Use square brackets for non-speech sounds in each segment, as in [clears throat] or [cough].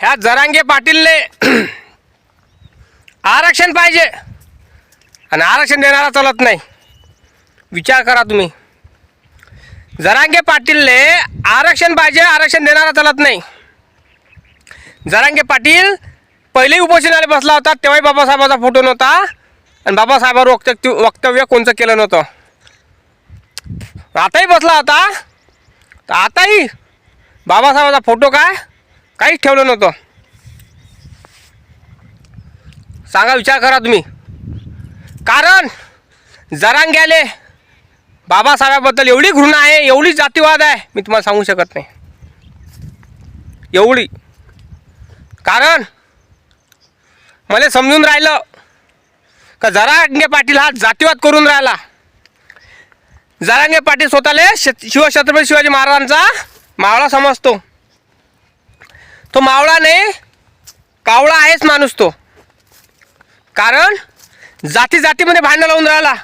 ह्या जरांगे पाटीलने [clears throat] आरक्षण पाहिजे. आणि आरक्षण देणारा चालत नाही. विचार करा तुम्ही. जरांगे पाटीलने आरक्षण पाहिजे आरक्षण देणारा चालत नाही. जरांगे पाटील पहिले उपोषणाला बसला होता तेव्हाही बाबासाहेबाचा फोटो नव्हता. आणि बाबासाहेबावर वक्त वक्तव्य कोणचं केलं नव्हतं? आताही बसला होता. तर आताही बाबासाहेबाचा फोटो काय? काहीच ठेवलं नव्हतं. सांगा विचार करा तुम्ही. कारण जरांग्याले बाबासाहेबाबद्दल एवढी घृणा आहे एवढी जातीवाद आहे मी तुम्हाला सांगू शकत नाही. एवढी. कारण मला समजून राहिलं का जरांगे पाटील हा जातीवाद करून राहिला. जरांगे पाटील स्वतःले श शिवछत्रपती शिवाजी महाराजांचा मावळा समजतो. तो मावळा नाही कावळा आहेच माणूस तो. कारण जाती जातीमध्ये भांडणं लावून राहिला.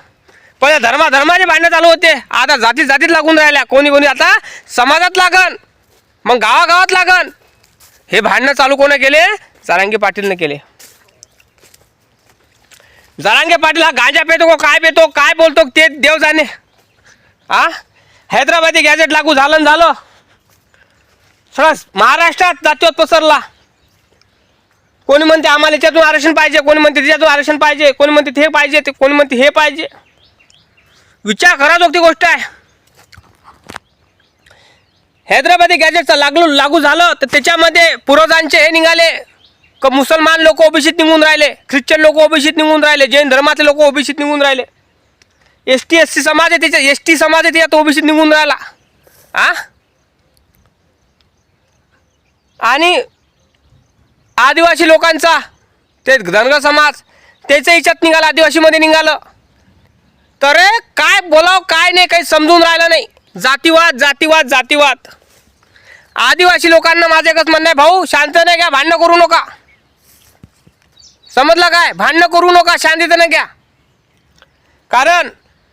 पहिले धर्मा धर्माचे भांडणं चालू होते. आता जाती जातीत लागून राहिल्या. कोणी कोणी आता समाजात लागन मग गावागावात लागन. हे भांडणं चालू कोणा केले? जारांगे पाटीलने केले. जारांगे पाटील हा गांजा पेतो को काय पेतो काय बोलतो ते देव जाणे. आ? हैदराबादी गॅजेट लागू झालं झालं. सगळा महाराष्ट्रात जातीवाद पसरला. कोणी म्हणते आम्हाला याच्यातून आरक्षण पाहिजे कोणी म्हणते त्याच्यातून आरक्षण पाहिजे कोणी म्हणते ते पाहिजे ते कोणी म्हणते हे पाहिजे. विचार करा जोगती गोष्ट आहे. हैदराबादी गॅजेटचं लागू लागू झालं तर त्याच्यामध्ये पूर्वजांचे हे निघाले. क मुसलमान लोक ओबीसीत निघून राहिले ख्रिश्चन लोक ओबीसीत निघून राहिले जैन धर्मातले लोक ओबीसीत निघून राहिले. एस टी एस सी समाज आहे त्याच्या एस टी समाज आहे त्याच्यात ओबीसीत निघून राहिला. आ? आणि आदिवासी लोकांचा ते धनगर समाज त्याच्या याच्यात निघालं आदिवासीमध्ये निघालं. तर काय बोलाव काय नाही काही समजून राहिलं नाही. जातीवाद जातीवाद जातीवाद. आदिवासी लोकांना माझं एकच म्हणणं आहे भाऊ शांत नाही घ्या भांडणं करू नका. समजलं काय? भांडणं करू नका शांततेनं घ्या. कारण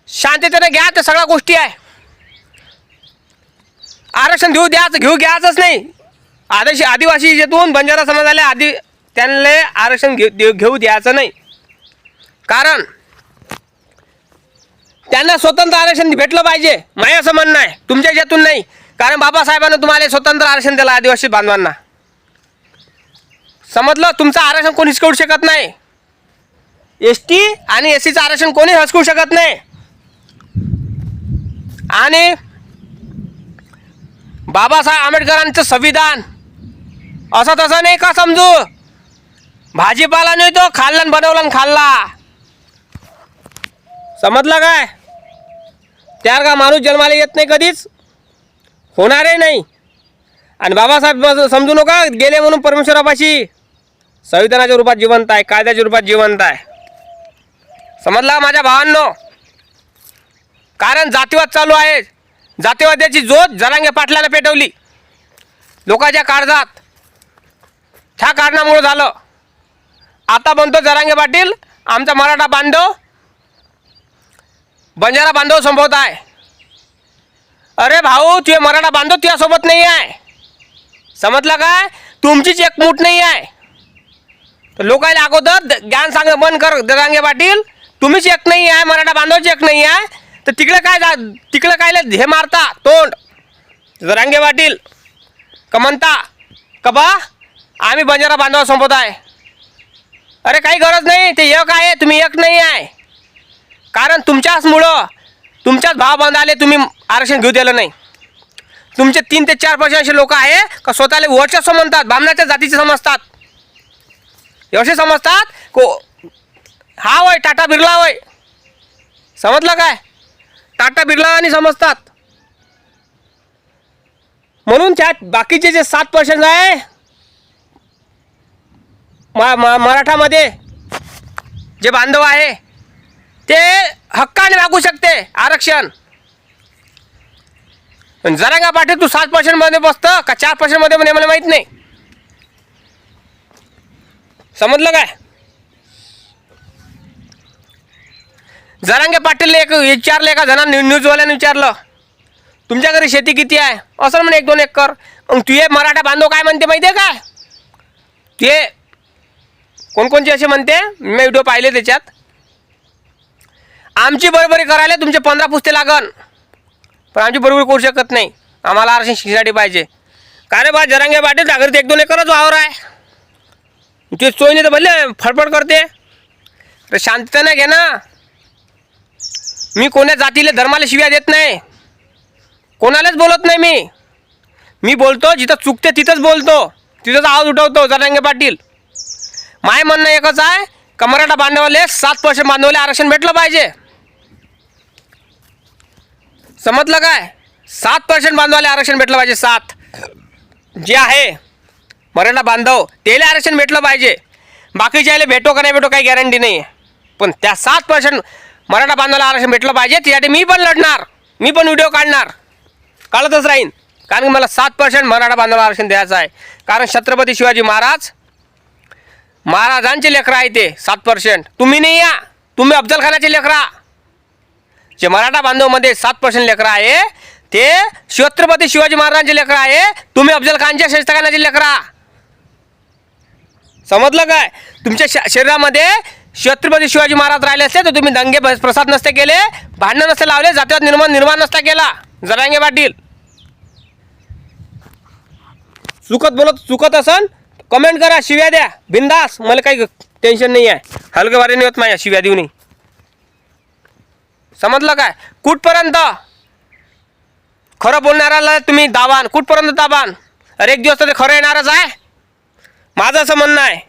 शांततेनं घ्या तर सगळ्या गोष्टी आहे. आरक्षण घेऊ द्यायचं घेऊ घ्यायचंच नाही. आदिवासी आदिवासी याच्यातून बंजारा समाजाला आदि त्यांना आरक्षण घेऊ घेऊ द्यायचं नाही. कारण त्यांना स्वतंत्र आरक्षण भेटलं पाहिजे. माझ्या असं म्हणणं आहे. तुमच्या याच्यातून नाही. कारण बाबासाहेबांना तुम्हाला स्वतंत्र आरक्षण दिलं आदिवासी बांधवांना. समजलं? तुमचं आरक्षण कोणीच करू शकत नाही? एस टी आणि एस सीचं आरक्षण कोणी हसकू शकत नाही? आणि बाबासाहेब आंबेडकरांचं संविधान असं तसं नाही का समजू? भाजीपाला नाही तो खाल्ला बनवलं बनवला आणि खाल्ला. समजलं काय? त्यार का माणूस जन्माला येत नाही कधीच? होणारही नाही. आणि बाबासाहेब समजू नका गेले म्हणून परमेश्वरापाशी. संविधानाच्या रूपात जिवंत आहे कायद्याच्या रूपात जिवंत आहे. समजला माझ्या भावांनो? कारण जातीवाद चालू आहे. जातीवाद्याची जोत जरांगे पाटलानं पेटवली. लोकांच्या काळजात. ह्या कारणामुळं झालं. आता म्हणतो जरांगे पाटील आमचा मराठा बांधव. बंजारा बांधव संभवत आहे. अरे भाऊ तुझे मराठा बांधव तुझ्यासोबत नाही आहे. समजलं काय? तुमचीच एक मूठ नाही आहे. तर लोकांना अगोदर द- ज्ञान सांग बंद कर जरांगे पाटील. तुम्हीच एक नाही आहे मराठा बांधवची एक नाही आहे. तर तिकडे काय जा तिकडे काय हे मारता तोंड. जरांगे पाटील का म्हणता का बा आम्ही बंजारा बांधवा संपत आहे. अरे काही गरज नाही ते एक आहे तुम्ही एक नाही आहे. कारण तुमच्याच मुळं तुमच्याच भाव बांधाले तुम्ही आरक्षण घेऊ दिलं नाही. तुमचे तीन ते चार पर्सेंट असे लोक आहे का स्वतःला वर्चस्व म्हणतात बामणाच्या जातीचे समजतात. एवढे समजतात को हा वय टाटा बिर्ला वय. समजलं काय? टाटा बिर्ला आणि समजतात. म्हणून त्यात बाकीचे जे सात पर्सेंट आहे मा मा- मराठामध्ये जे बांधव आहे ते हक्काने मागू शकते आरक्षण. जरा का पाटील तू सात पर्सेंटमध्ये बसतं का चार पर्सेंटमध्ये म्हणे मला माहीत नाही. समजलं काय? जरांगे पाटील एक विचारलं एका जणा न्यूजवाल्याने विचारलं तुमच्या घरी शेती किती आहे? असं म्हणे एक दोन एकर. मग तुझे मराठा बांधव काय म्हणते माहिती आहे काय ते कोणकोणचे असे म्हणते? मी व्हिडिओ पाहिले त्याच्यात. आमची बरोबरी करायला तुमचे पंधरा पुस्ते लागन. पण आमची बरोबरी करू शकत नाही. आम्हाला आरक्षण शिक्षेसाठी पाहिजे. काय रे बा जरांगे पाटील जागृती एक दोन एकरच वावर आहे. ते सोयीने तर भले फडफड करते. शांतता शांततेने घे ना. मी कोण्या जातीला धर्माला शिव्या देत नाही. कोणालाच बोलत नाही मी. मी बोलतो जिथं चुकते तिथंच बोलतो. तिथंच आवाज उठवतो जरांगे पाटील. माय म्हणणं एकच आहे का मराठा बांधवाले सात पर्सेंट बांधवले आरक्षण भेटलं पाहिजे. समजलं काय? सात पर्सेंट बांधवाले आरक्षण भेटलं पाहिजे सात. जे आहे मराठा बांधव त्याला आरक्षण भेटलं पाहिजे. बाकीच्याला भेटो का नाही भेटो काही गॅरंटी नाही. पण त्या सात पर्सेंट मराठा बांधवाला आरक्षण भेटलं पाहिजे त्यासाठी मी पण लढणार. मी पण व्हिडिओ काढणार. काढतच राहीन. कारण की मला सात पर्सेंट मराठा बांधवाला आरक्षण द्यायचं आहे. कारण छत्रपती शिवाजी महाराज महाराजांचे लेकरं आहे ते सात पर्सेंट तुम्ही नाही या तुम्ही अफजल खानाचे लेकरा जे मराठा बांधवमध्ये सात पर्सेंट लेकरं आहे ते छत्रपती शिवाजी महाराजांचे लेकरं आहे तुम्ही अफजल खानच्या शाहिस्ताखानाचे लेकरा समजलं काय? तुमच्या श- शरीरामध्ये छत्रपती शिवाजी महाराज राहिले असते तर तुम्ही दंगे प्रसाद नसते केले भांडणं नसते लावले जातीवाद निर्माण निर्माण नसता केला. जरांगे पाटील. चुकत बोलत चुकत असन कमेंट करा शिव्या द्या. बिंदास. मला काही टेन्शन नाही आहे. हलके वारे नाही होत माझ्या शिव्या देऊ नाही समजलं काय? कुठपर्यंत? खरं बोलणाऱ्याला तुम्ही दाबान. कुठपर्यंत दाबान? अरे एक दिवस तर ते खरं येणारच आहे. माझं असं म्हणणं आहे.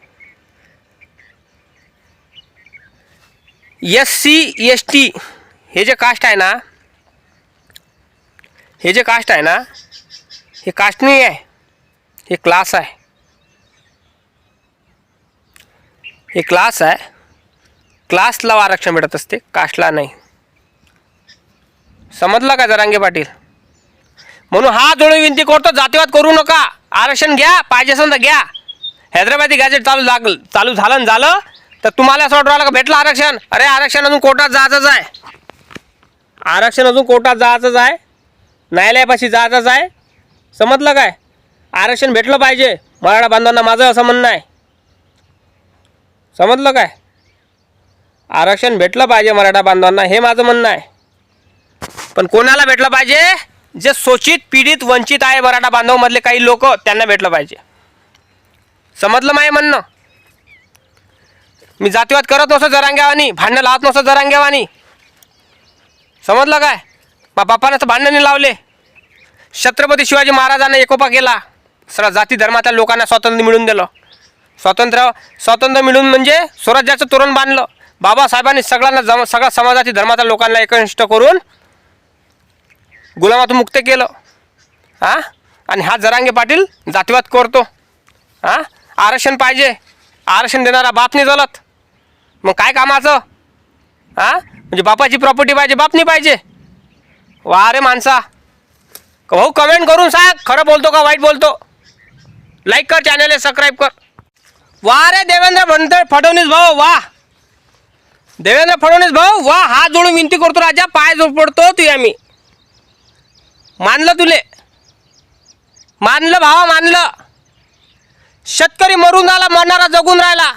एस सी एस टी हे जे कास्ट आहे ना हे जे कास्ट आहे ना हे कास्ट नाही आहे. हे क्लास आहे. हे क्लास आहे. क्लासला आरक्षण भेटत असते कास्टला नाही. समजलं का जरांगे पाटील? म्हणून हा जोडून विनंती करतो जातीवाद करू नका. आरक्षण घ्या पाहिजे असेल तर घ्या. हैदराबादी गॅजेट चालू लागलं चालू झालं आणि झालं तर तुम्हाला असं वाटू राहिलं का भेटलं आरक्षण? अरे आरक्षण अजून कोर्टात जायचंच आहे. आरक्षण अजून कोर्टात जायचंच आहे. न्यायालयापाशी जायचंच आहे. समजलं काय? आरक्षण भेटलं पाहिजे. मराठा बांधवांना माझं असं म्हणणं आहे. समजलं काय? आरक्षण भेटलं पाहिजे मराठा बांधवांना हे माझं म्हणणं आहे. पण कोणाला भेटलं पाहिजे? जे शोषित पीडित वंचित आहे मराठा बांधवमधले काही लोक त्यांना भेटलं पाहिजे. समजलं माय म्हणणं? मी जातीवाद करत नसतो जरांग्यावानी भांडणं लावत नसतो जरांग्यावानी. समजलं काय? बा बापानं तर भांडणं नाही लावले. छत्रपती शिवाजी महाराजांना एकोपा केला. सर जाती धर्मातल्या लोकांना स्वातंत्र्य मिळून दिलं. स्वातंत्र्य स्वातंत्र्य मिळून म्हणजे स्वराज्याचं तोरण बांधलं. बाबासाहेबांनी सगळ्यांना जम सगळ्या समाजाची धर्माच्या लोकांना एकनिष्ठ करून गुलामातून मुक्त केलं. हां आणि हा जरांगे पाटील जातीवाद करतो. हां आरक्षण पाहिजे. आरक्षण देणारा बाप नाही जलत. मग काय कामाचं? हां म्हणजे बापाची प्रॉपर्टी पाहिजे बाप नाही पाहिजे. वा रे माणसा. भाऊ कमेंट करून सांग. खरं बोलतो का वाईट बोलतो? लाईक कर चॅनलला सबस्क्राईब कर. वा रे देवेंद्र फडणवीस फडणवीस भाऊ वा. देवेंद्र फडणवीस भाऊ वा. हात जोडून विनंती करतो राजा पाय पडतो तू आम्ही मानलं तुले. मानलं भावा मानलं. शेतकरी मरून राहिला मरणारा जगून राहिला.